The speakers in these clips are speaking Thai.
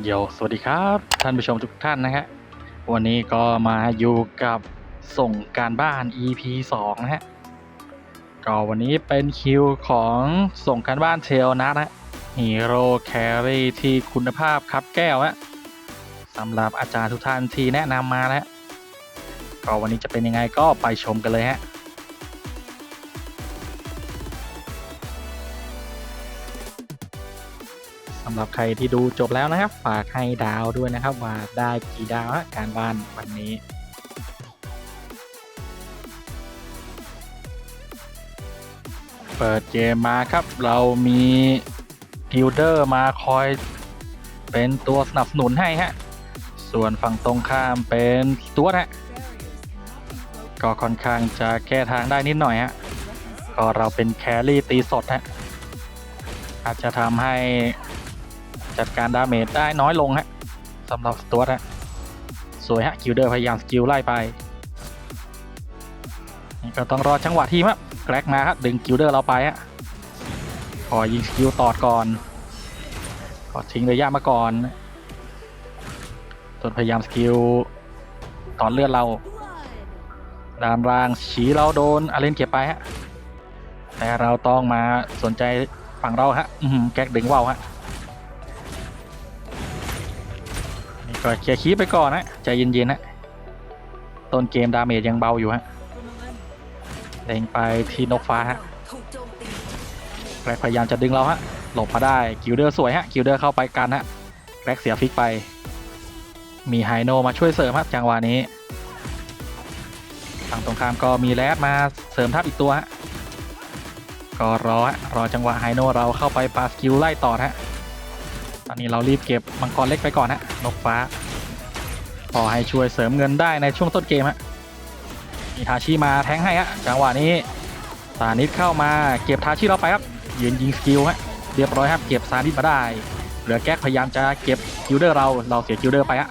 เดี๋ยวสวัสดีครับ ท่านผู้ชมทุกท่านนะฮะวันนี้ก็มาอยู่กับส่งการบ้าน EP 2 นะฮะก็วันนี้เป็นคิวของส่งการบ้านเทลนะนะฮีโร่แครี่ที่คุณภาพครับแก้วฮะสำหรับอาจารย์ทุกท่านที่แนะนำมาแล้วก็วันนี้จะเป็นยังไงก็ไปชมกันเลยฮะำหรับใครที่ดูจบแล้วนะครับ ฝากให้ดาวด้วยนะครับ ว่าได้กี่ดาวฮะการบ้านวันนี้เปิดเกมมาครับ เรามีฮิลเดอร์มาคอยเป็นตัวสนับสนุนให้ฮะ ส่วนฝั่งตรงข้ามเป็นตัวฮะ ก็ค่อนข้างจะแก้ทางได้นิดหน่อยฮะ ก็เราเป็นแครี่ตีสดฮะ อาจจะทำให้ จัดการดาเมจได้น้อยลงฮะสำหรับสตวตฮะสวยฮะกิลเดอร์พยายามสกิลไล่ไปนี่ก็ต้องรอจังหวะทีมครับแกรกมาครับดึงกิลเดอร์เราไปฮะขอยิงสกิลตอดก่อนขอทิ้งระยะมาก่อนส่วนพยายามสกิลตอนเลือดเราดานรางฉีเราโดนอาเลนเก็บไปฮะแต่เราต้องมาสนใจฝั่งเราฮะแก๊กดึงว่าวฮะ ก็เคลียร์คีไปก่อนนะใจเย็นๆนะต้นเกมดาเมจยังเบาอยู่ฮะเล็งไปที่นกฟ้าฮะแกรกพยายามจะดึงเราฮะหลบมาได้กิลเดอร์สวยฮะกิลเดอร์เข้าไปกันฮะแกรกเสียฟิกไป มีไฮโนมาช่วยเสริมครับจังหวะนี้ฝั่งตรงข้ามก็มีแรดมาเสริมทัพอีกตัวฮะก็รอฮะรอจังหวะไฮโนเราเข้าไปปาสกิลไล่ต่อฮะ อนนี้เรารีบเก็บมังกรเล็กไปก่อนฮะนกฟ้า พอให้ช่วยเสริมเงินได้ในช่วงต้นเกมฮะมีทาชิมาแทงให้ฮะจังหวะนี้สานิดเข้ามาเก็บทาชิเราไปครับยืนยิงสกิลฮะเรียบร้อยครับเก็บสานิดมาได้เหลือแก๊กพยายามจะเก็บกิลเดอร์เราเราเสียกิลเดอร์ไปฮะ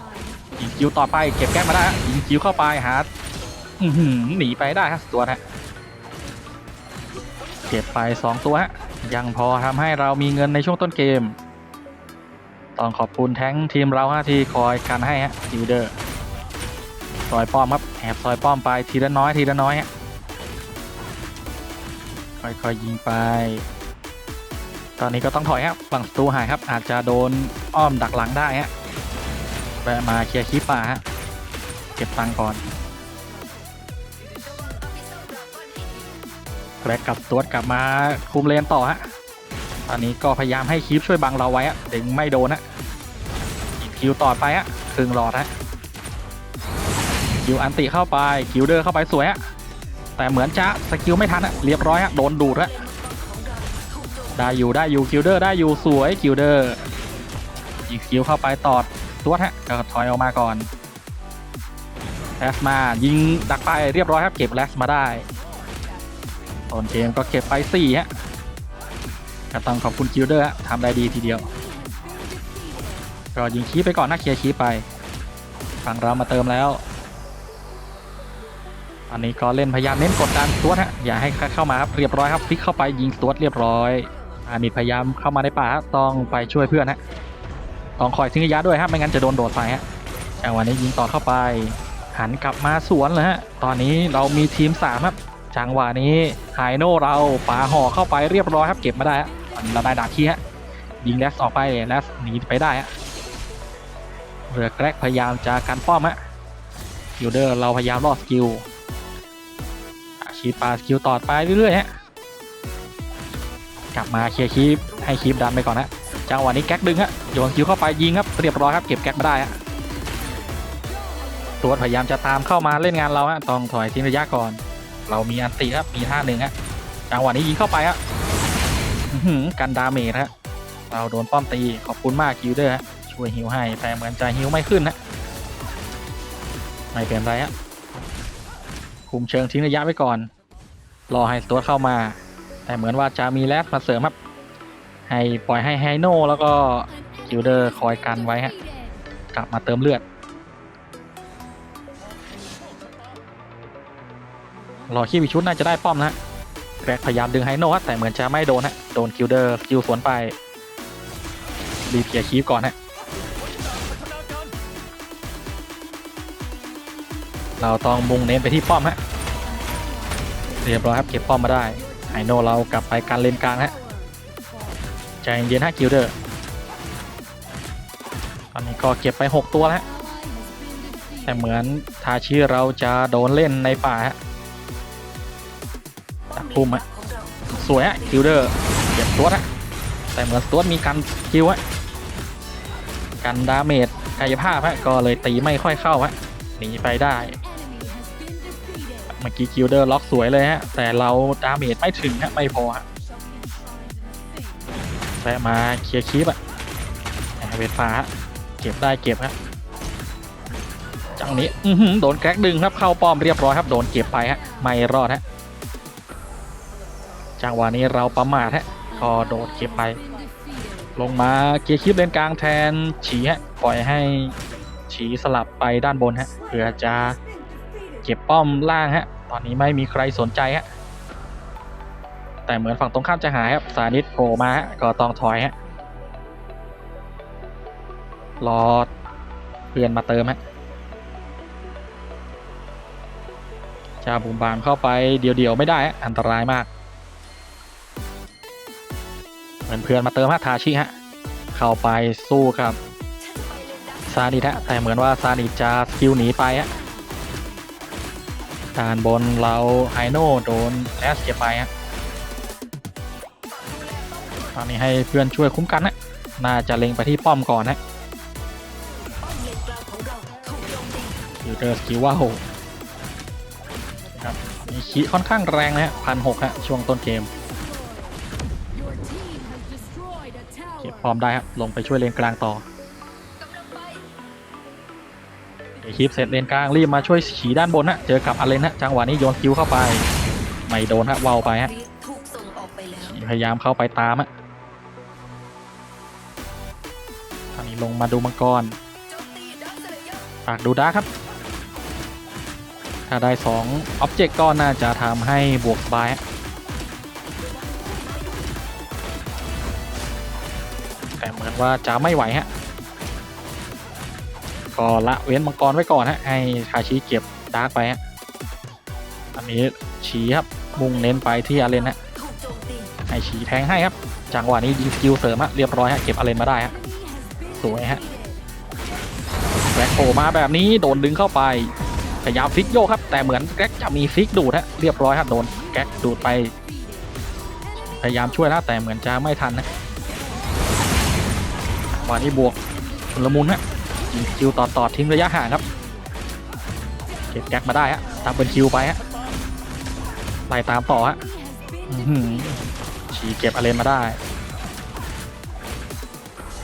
ยิงกิลต่อไปเก็บแก๊กมาได้ฮะยิงกิลเข้าไปหาอื้อหือหนีไปได้ฮะตัวฮะเก็บไปสองตัวฮะยังพอทำให้เรามีเงินในช่วงต้นเกม ต้องขอบคุณแท้งทีมเราฮะที่คอยกันให้ฮะดิวเดอร์ซอยป้อมครับแอบซอยป้อมไปทีละน้อยทีละน้อยฮะค่อยๆยิงไป ตอนนี้ก็ต้องถอยครับฝั่งศัตรูหายครับ อาจจะโดนอ้อมดักหลังได้ฮะแวะมาเคลียร์คีป่าฮะเก็บตังก่อนแกรกกับตัวกลับมาคุมเลนต่อฮะ อนนี้ก็พยายามให้คีปช่วยบังเราไว้อะถึงไม่โดนนะคิวต่อไปอะครึ่งหลอดฮะคิวอันติเข้าไปคิวเดอร์เข้าไปสวยอะแต่เหมือนจะสกิลไม่ทันอะเรียบร้อยฮะโดนดูดฮะได้อยู่ได้อยู่คิวเดอร์ได้อยู่สวยคิวเดอร์อีกคิวเข้าไปตอดตัวฮะก็ถอยออกมาก่อนแลสมายิงดักไปเรียบร้อยครับเก็บแลสมาได้ตอนเกมก็เก็บไปสี่ฮะ ก็ต้องขอบคุณคิวเดอร์ฮะทำได้ดีทีเดียว ก็ยิงคีไปก่อนนะเคลียร์คีไป ฝั่งเรามาเติมแล้ว อันนี้ก็เล่นพยายามเน้นกดดันตัวฮะอย่าให้เข้ามาครับเรียบร้อยครับพลิกเข้าไปยิงตัวเรียบร้อยอันนี้พยายามเข้ามาในป่าต้องไปช่วยเพื่อนฮะต้องคอยทิ้งระยะด้วยฮะไม่งั้นจะโดนโดดใส่ฮะจังหวะนี้ยิงต่อเข้าไป หันกลับมาสวนเลยฮะตอนนี้เรามีทีมสามครับจังหวะนี้ไฮโน่เราปาห่อเข้าไปเรียบร้อยครับเก็บมาได้ฮะ ตอนนี้เราได้ดาบที่ฮะยิงแลสออกไปแลสหนีไปได้ฮะเรือแกรกพยายามจะกันป้อมฮะคิวเดอร์เราพยายามรอดสกิลอาชีพปาสกิลต่อไปเรื่อยๆฮะกลับมาเคลียร์คีปให้คีปดันไปก่อนฮะจังหวะนี้แก๊กดึงฮะโยนคิวเข้าไปยิงครับเรียบร้อยครับเก็บแก๊กมาได้ฮะตัวพยายามจะตามเข้ามาเล่นงานเราฮะต้องถอยทิ้งระยะก่อน เรามีอันติครับมีท่าหนึ่งฮะจังหวะนี้ยิงเข้าไปฮะ กันดาเมจฮะเราโดนป้อมตีขอบคุณมากคิวเดอร์ฮะช่วยฮิวให้แต่เหมือนจะฮิวไม่ขึ้นฮะไม่เป็นไรฮะคุมเชิงทิ้งระยะไว้ก่อน รอให้ตัวเข้ามา แต่เหมือนว่าจะมีแรดมาเสริมครับ ให้ปล่อยให้ไฮโน่แล้วก็คิวเดอร์คอยกันไว้ฮะกลับมาเติมเลือด รอคีบอีชุดน่าจะได้ป้อมนะฮะ แกรกพยายามดึงไฮโนะแต่เหมือนจะไม่โดนฮะโดนคิวเดอร์คิวสวนไปรีเพียคีฟก่อนฮะเราต้องมุ่งเน้นไปที่ป้อมฮะเรียบร้อยครับเก็บป้อมมาได้ไฮโนเรากลับไปการเลนกลางฮะใจเย็นฮะคิวเดอร์ตอนนี้ก็เก็บไป 6 ตัวแล้วแต่เหมือนทาชีเราจะโดนเล่นในป่าฮะ ตักพุ่มฮะสวยฮะกิลเดอร์เก็บตัวฮะแต่เหมือนตัวมีการคิวฮะกันดาเมจกายภาพฮะก็เลยตีไม่ค่อยเข้าฮะหนีไปได้เมื่อกี้กิลเดอร์ล็อกสวยเลยฮะแต่เราดาเมจไม่ถึงฮะไม่พอฮะแวะมาเคลียร์คลิปอะเวทฟ้าเก็บได้เก็บฮะจังนี้โดนแกรกดึงครับเข้าป้อมเรียบร้อยครับโดนเก็บไปฮะไม่รอดฮะ จังหวะนี้เราประมาทฮะก็โดนเก็บไป ลงมาเคลียร์คลิปเลนกลางแทนฉีฮะปล่อยให้ฉีสลับไปด้านบนฮะเพื่อจะเก็บป้อมล่างฮะ ตอนนี้ไม่มีใครสนใจฮะแต่เหมือนฝั่งตรงข้ามจะหายครับสานิตโผล่มาฮะก็ต้องถอยฮะรอเพื่อนมาเติมฮะจะบุมบามเข้าไปเดียวๆไม่ได้ฮะอันตรายมาก เพื่อนมาเติมฮะทาชิฮะ เข้าไปสู้กับซานิทฮะแต่เหมือนว่าซานิจะสกิลหนีไปฮะด้านบนเราไฮโน่โดนแลสเก็บไปฮะตอนนี้ให้เพื่อนช่วยคุ้มกันนะน่าจะเล็งไปที่ป้อมก่อนนะอยู่เตอร์สกิลว่าวครับมีขีค่อนข้างแรงนะฮะพันหกฮะช่วงต้นเกม พร้อมได้ครับ ลงไปช่วยเลนกลางต่อเดี๋ยวคลิปเสร็จเลนกลางรีบมาช่วยฉีด้านบนฮะ เจอกับอาเลนฮะจังหวะนี้โยนคิวเข้าไป ไม่โดนฮะเวาไปฮะพยายามเข้าไปตามฮะตอนนี้ลงมาดูมังกรโจมตีดักสเลเยอร์ฝากดูดาครับ ถ้าได้2ออบเจกต์ก็น่าจะทำให้บวกสบายฮะ แต่เหมือนว่าจะไม่ไหวฮะก็ละเว้นมังกรไว้ก่อนฮะให้คาชิเก็บดาร์กไปฮะอันนี้ฉีครับมุ่งเน้นไปที่อาเลนฮะให้ฉีแทงให้ครับจังหวะนี้ยิงสกิลเสริมฮะเรียบร้อยฮะเก็บอาเลนมาได้ฮะสวยฮะแกร็กโผล่มาแบบนี้โดนดึงเข้าไปพยายามฟิกโยกครับ แต่เหมือนแกร็กจะมีฟิกดูดฮะเรียบร้อยฮะโดนแกร็กดูดไป พยายามช่วยแล้วแต่เหมือนจะไม่ทันนะ วันนี้บวกชุลมุนฮะยิงคิวต่อต่อทิ้งระยะห่างครับเก็บแกร็กมาได้ฮะตามเป็นคิวไปฮะไล่ตามต่อฮะฉีเก็บอาเลนมาได้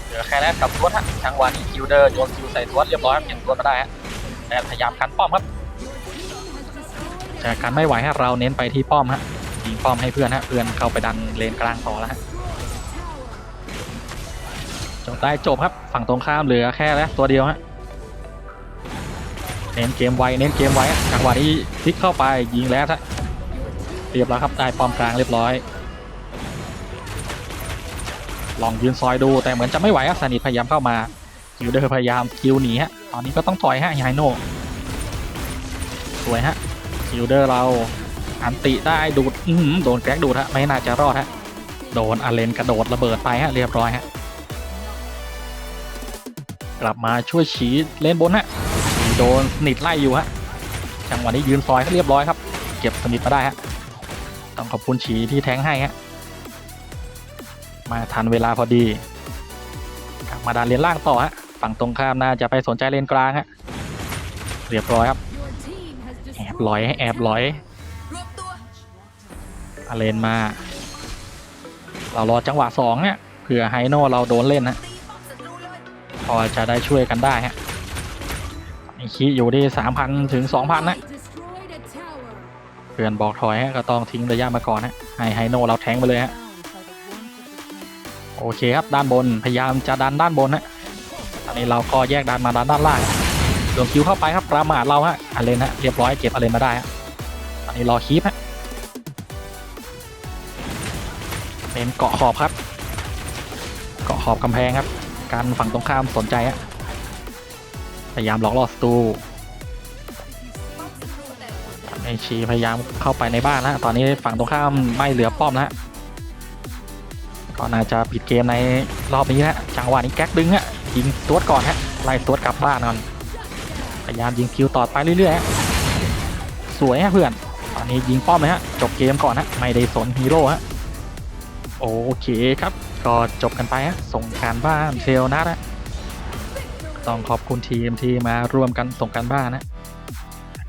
เหลือแค่แรกกับทวดฮะจังวะนี้คิวเดอร์โยนคิวใส่ทวดเรียบร้อยครับเก็บทวดมาได้ฮะแต่พยายามกันป้อมครับแต่กันไม่ไหวฮะเราเน้นไปที่ป้อมฮะยิงป้อมให้เพื่อนฮะเพื่อนเข้าไปดันเลนกลางต่อแล้วฮะ ได้จบครับฝั่งตรงข้ามเหลือแค่แล้วตัวเดียวฮะเน้นเกมไวเน้นเกมไวจังหวะนี้พลิกเข้าไปยิงแล้วฮะเรียบร้อยครับได้ป้อมกลางเรียบร้อย ลองยืนซอยดูแต่เหมือนจะไม่ไหวอะสนิทพยายามเข้ามาคิวเดอร์พยายามคิวหนีฮะตอนนี้ก็ต้องถอยฮะไฮโน่สวยฮะคิวเดอร์เราอันติได้ดูดโดนแกรกดูดฮะไม่น่าจะรอดฮะโดนอาเลนกระโดดระเบิดไปฮะเรียบร้อยฮะ กลับมาช่วยฉีเล่นบนฮะโดนสนิทไล่อยู่ฮะจังหวะนี้ยืนซอยก็เรียบร้อยครับ เก็บสนิทมาได้ฮะต้องขอบคุณฉีที่แทงให้ฮะมาทันเวลาพอดีกลับมาดันเลนล่างต่อฮะฝั่งตรงข้ามน่าจะไปสนใจเลนกลางฮะเรียบร้อยครับแอบลอยให้แอบลอยอาเลนมา เรารอจังหวะสองเนี่ยเผื่อไฮโน่เราโดนเล่นนะ พอจะได้ช่วยกันได้ฮะไอคีอยู่ที่สามพันถึงสองพันนะเพื่อนบอกถอยฮะก็ต้องทิ้งระยะมาก่อนฮะให้ไฮโน่เราแทงไปเลยฮะโอเคครับด้านบนพยายามจะดันด้านบนฮะตอนนี้เราก็แยกดันมาดันด้านล่างโดนคิวเข้าไปครับประมาทเราฮะอาเลนฮะเรียบร้อยเก็บอาเลนมาได้ฮะตอนนี้รอคีปฮะเป็นเกาะขอบครับ เกาะขอบกำแพงครับ การฝั่งตรงข้ามสนใจฮะพยายามหลอกล่อศัตรูไอชีพยายามเข้าไปในบ้านแล้วตอนนี้ฝั่งตรงข้ามไม่เหลือป้อมแล้วก็น่าจะปิดเกมในรอบนี้แล้วจังหวะนี้แก๊กดึงฮะยิงสวดก่อนฮะไล่สวดกลับบ้านก่อนพยายามยิงคิวต่อไปเรื่อยๆสวยฮะเพื่อน ตอนนี้ยิงป้อมเลยฮะจบเกมก่อนฮะไม่ได้สนฮีโร่ฮะโอเคครับ ก็จบกันไปฮะส่งการบ้านเซลนัทฮะต้องขอบคุณทีมที่มาร่วมกันส่งการบ้านนะ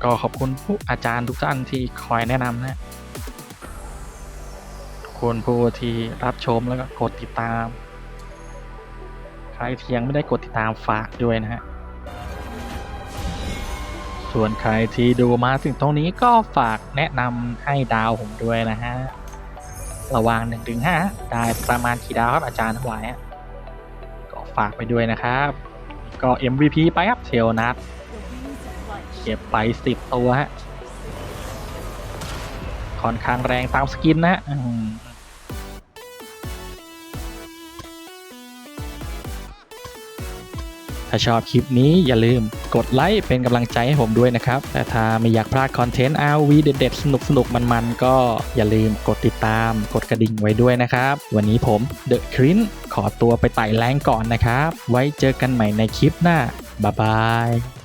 ก็ขอบคุณผู้อาจารย์ทุกท่านที่คอยแนะนำนะคุณผู้ที่รับชมแล้วก็กดติดตาม ใครที่ยังไม่ได้กดติดตามฝากด้วยนะฮะ ส่วนใครที่ดูมาถึงตรงนี้ก็ฝากแนะนำให้ดาวผมด้วยนะฮะ ระหว่าง1นถึงห้าได้ประมาณกี่ดาวครับอาจารย์ทั้งหลายก็ฝากไปด้วยนะครับ ก็ MVP ไปครับเทลนัทเก็บไปสิบตัวฮะค่อนข้างแรงตามสกินนะฮะ ถ้าชอบคลิปนี้อย่าลืมกดไลค์เป็นกำลังใจให้ผมด้วยนะครับ แต่ถ้าไม่อยากพลาดคอนเทนต์ RV เด็ดๆ สนุกๆ มันๆ ก็อย่าลืมกดติดตามกดกระดิ่งไว้ด้วยนะครับ วันนี้ผมเดอะครินขอตัวไปไต่แรงก่อนนะครับ ไว้เจอกันใหม่ในคลิปหน้าบ๊ายบาย